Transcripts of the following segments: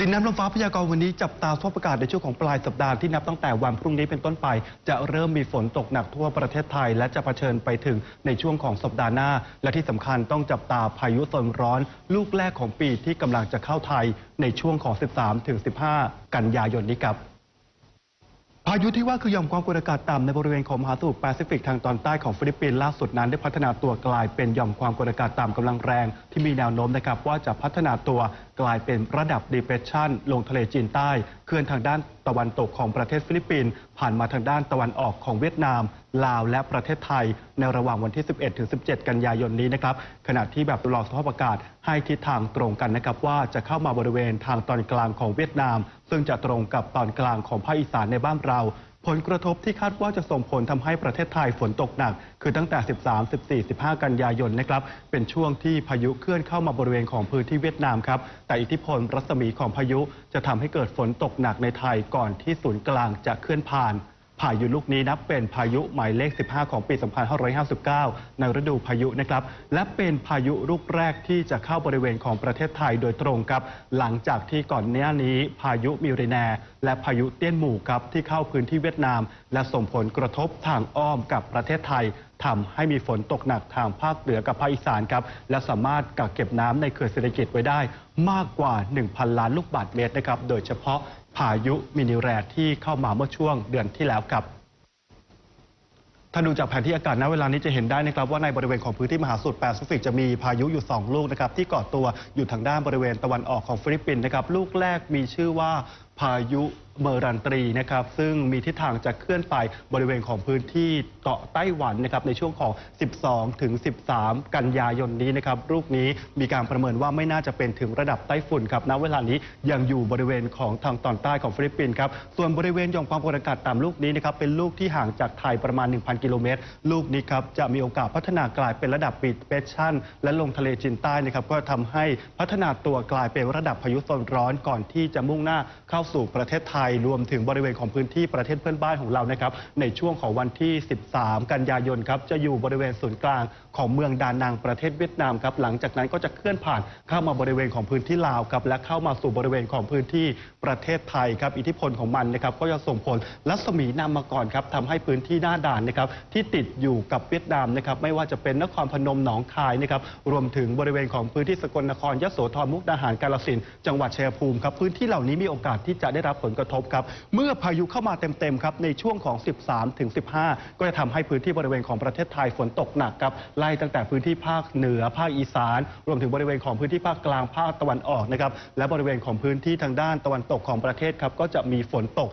ดินน้ำลมฟ้าพยากรณ์วันนี้จับตาสภาพอากาศในช่วงของปลายสัปดาห์ที่นับตั้งแต่วันพรุ่งนี้เป็นต้นไป จะเริ่มมีฝนตกหนักทั่วประเทศไทย และจะเผชิญไปถึงในช่วงของสัปดาห์หน้า และที่สำคัญต้องจับตาพายุโซนร้อน ลูกแรกของปีที่กำลังจะเข้าไทยในช่วงของ 13-15 กันยายนนี้ครับ พายุที่ว่าคือหย่อมความกดอากาศต่ำในบริเวณของมหาสมุทรแปซิฟิกทางตอนใต้ของฟิลิปปินส์ล่าสุดนั้นได้พัฒนาตัวกลายเป็นหย่อมความกดอากาศต่ำกำลังแรง ที่มีแนวโน้มนะครับว่าจะพัฒนาตัวกลายเป็นระดับ depression ลงทะเลจีนใต้ เคลื่อนทางด้านตะวันตกของประเทศฟิลิปปินส์ผ่านมาทางด้านตะวันออกของเวียดนามลาวและประเทศไทย ในระหว่างวันที่ 11 ถึง 17 กันยายนนี้นะครับขณะที่แบบจำลองสภาพอากาศให้ทิศทางตรงกันนะครับว่าจะเข้ามาบริเวณทางตอนกลางของเวียดนาม ซึ่งจะตรงกับตอนกลางของภาคอีสานในบ้านเราผลกระทบที่คาดว่าจะส่งผลทำให้ประเทศไทยฝนตกหนัก คือตั้งแต่ 13 14 15 กันยายนนะครับ เป็นช่วงที่พายุเคลื่อนเข้ามาบริเวณของพื้นที่เวียดนามครับ แต่อิทธิพลรัศมีของพายุจะทำให้เกิดฝนตกหนักในไทยก่อนที่ศูนย์กลางจะเคลื่อนผ่าน พายุลูกนี้นับเป็นพายุหมายเลข 15 ของปี 2559 ในฤดูพายุนะครับ และเป็นพายุลูกแรกที่จะเข้าบริเวณของประเทศไทยโดยตรงครับ หลังจากที่ก่อนหน้านี้พายุมิริแน และพายุเตี้ยนหมู่ครับที่เข้าพื้นที่เวียดนาม และส่งผลกระทบทางอ้อมกับประเทศไทยทำให้มีฝนตกหนักทางภาคเหนือกับภาคอีสานครับ และสามารถกักเก็บน้ำในเขื่อนเศรษฐกิจไว้ได้ มากกว่า 1,000 ล้านลูกบาศก์เมตรนะครับ โดยเฉพาะ พายุมินิแรดที่เข้ามาเมื่อช่วงเดือนที่แล้วครับถ้าดูจากแผนที่อากาศณเวลานี้จะเห็นได้นะครับว่าในบริเวณของพื้นที่มหาสมุทรแปซิฟิกจะมีพายุอยู่ 2 ลูกนะครับที่ก่อตัวอยู่ทางด้านบริเวณตะวันออกของฟิลิปปินส์นะครับลูกแรกมีชื่อว่า พายุเมอรันตรีนะครับซึ่งมีทิศทางจะเคลื่อนไปบริเวณของพื้นที่เกาะไต้หวันนะครับในช่วงของ 12 ถึง 13 กันยายนนี้นะครับลูกนี้มีการประเมินว่าไม่น่าจะเป็นถึงระดับไต้ฝุ่นครับณเวลานี้ยังอยู่บริเวณของทางตอนใต้ของฟิลิปปินส์ครับส่วนบริเวณย่อมความกดอากาศต่ำลูกนี้นะครับเป็นลูกที่ห่างจากไทยประมาณ 1,000 กิโลเมตร ลูกนี้ครับจะมีโอกาสพัฒนากลายเป็นระดับปีเปชั่น และลงทะเลจีนใต้นะครับก็ทำให้พัฒนาตัวกลายเป็นระดับพายุโซนร้อนก่อนที่จะมุ่งหน้าเข้าสู่ประเทศไทย รวมถึงบริเวณของพื้นที่ประเทศเพื่อนบ้านของเรานะครับในช่วงของวันที่ 13 กันยายนครับจะอยู่บริเวณศูนย์กลางของเมืองดานังประเทศเวียดนามครับหลังจากนั้นก็จะเคลื่อนผ่านเข้ามาบริเวณของพื้นที่ลาวครับและเข้ามาสู่บริเวณของพื้นที่ประเทศไทยครับอิทธิพลของมันนะครับก็จะส่งผลรัศมีนำมาก่อนครับทำให้พื้นที่หน้าด่านนะครับที่ติดอยู่กับเวียดนามนะครับไม่ว่าจะเป็นนครพนมหนองคายนะครับรวมถึงบริเวณของพื้นที่สกลนครยโสธรมุกดาหารกาฬสินธุ์จังหวัดชัยภูมิครับพื้นที่เหล่านี้มีโอกาสที่จะได้รับผลกระทบครับ เมื่อพายุเข้ามาเต็มๆครับในช่วงของ 13 ถึง 15 ก็จะทำให้พื้นที่บริเวณของประเทศไทยฝนตกหนักครับไล่ตั้งแต่พื้นที่ภาคเหนือภาคอีสาน รวมถึงบริเวณของพื้นที่ภาคกลางภาคตะวันออกนะครับและบริเวณของพื้นที่ทางด้านตะวันตกของประเทศครับก็จะมีฝนตก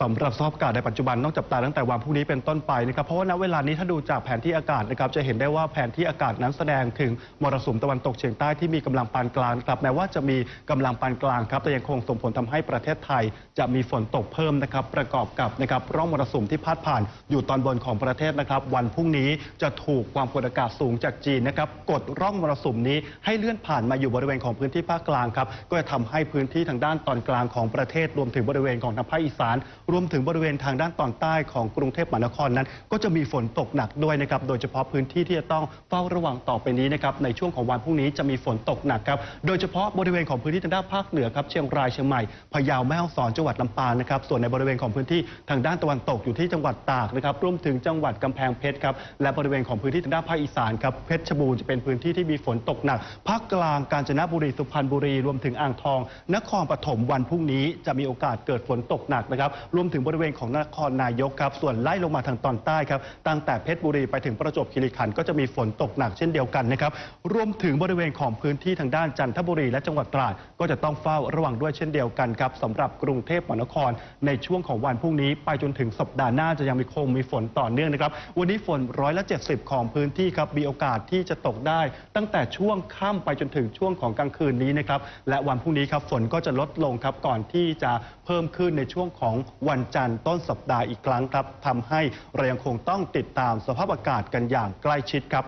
สำหรับสภาพอากาศในปัจจุบันต้องจับตาตั้งแต่วันพรุ่งนี้เป็นต้นไปนะครับเพราะว่าณเวลานี้ถ้าดูจากแผนที่อากาศนะครับจะเห็นได้ว่าแผนที่อากาศนั้นแสดงถึงมรสุมตะวันตกเฉียงใต้ที่มีกำลังปานกลางครับแม้ว่าจะมีกำลังปานกลางครับแต่ยังคงส่งผลทำให้ประเทศไทย จะมีฝนตกเพิ่มนะครับประกอบกับนะครับร่องมรสุมที่พาดผ่านอยู่ตอนบนของประเทศนะครับ วันพรุ่งนี้จะถูกความกดอากาศสูงจากจีนนะครับกดร่องมรสุมนี้ให้เลื่อนผ่านมาอยู่บริเวณของพื้นที่ภาคกลางครับก็จะทำให้พื้นที่ทางด้านตอนกลางของประเทศรวมถึงบริเวณของทางภาคอีสานรวมถึงบริเวณทางด้านตอนใต้ของกรุงเทพมหานครนั้น ก็จะมีฝนตกหนักด้วยนะครับ โดยเฉพาะพื้นที่ที่จะต้องเฝ้าระวังต่อไปนี้นะครับ ในช่วงของวันพรุ่งนี้จะมีฝนตกหนักครับ โดยเฉพาะบริเวณของพื้นที่ทางด้านภาคเหนือครับ เชียงราย เชียงใหม่ พะเยา แม่ฮ่องสอน จังหวัดลำปางนะครับ ส่วนในบริเวณของพื้นที่ทางด้านตะวันตกอยู่ที่จังหวัดตากนะครับ รวมถึงจังหวัดกำแพงเพชรครับ และบริเวณของพื้นที่ทางด้านภาคอีสานครับ เพชรบูรณ์จะเป็นพื้นที่ที่มีฝนตกหนัก ภาคกลาง กาญจนบุรี สุพรรณบุรี รวมถึงอ่างทอง นครปฐมวันพรุ่งนี้จะมีโอกาสเกิดฝนตกหนักนะครับรวมถึงบริเวณของนครนายกครับ ส่วนไล่ลงมาทางตอนใต้ครับ ตั้งแต่เพชรบุรีไปถึงประจวบคีรีขันธ์ก็จะมีฝนตกหนักเช่นเดียวกันนะครับ รวมถึงบริเวณของพื้นที่ทางด้านจันทบุรีและจังหวัดตราด ก็จะต้องเฝ้าระวังด้วยเช่นเดียวกันครับสำหรับกรุงเทพมหานคร ในช่วงของวันพรุ่งนี้ ไปจนถึงสัปดาห์หน้าจะยังมีคงมีฝนต่อเนื่องนะครับ วันนี้ฝนร้อยละ 70 ของพื้นที่ครับ มีโอกาสที่จะตกได้ ตั้งแต่ช่วงค่ำไปจนถึงช่วงของกลางคืนนี้นะครับ และวันพรุ่งนี้ครับฝนก็จะลดลงครับก่อนที่จะเพิ่มขึ้นในช่วงของวันจันทร์ต้นสัปดาห์อีกครั้งครับทำให้เรายังคงต้องติดตามสภาพอากาศกันอย่างใกล้ชิดครับ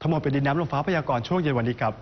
ทั้งหมดเป็นดินน้ำลมฟ้าพยากรณ์ช่วงเย็นวันนี้ครับ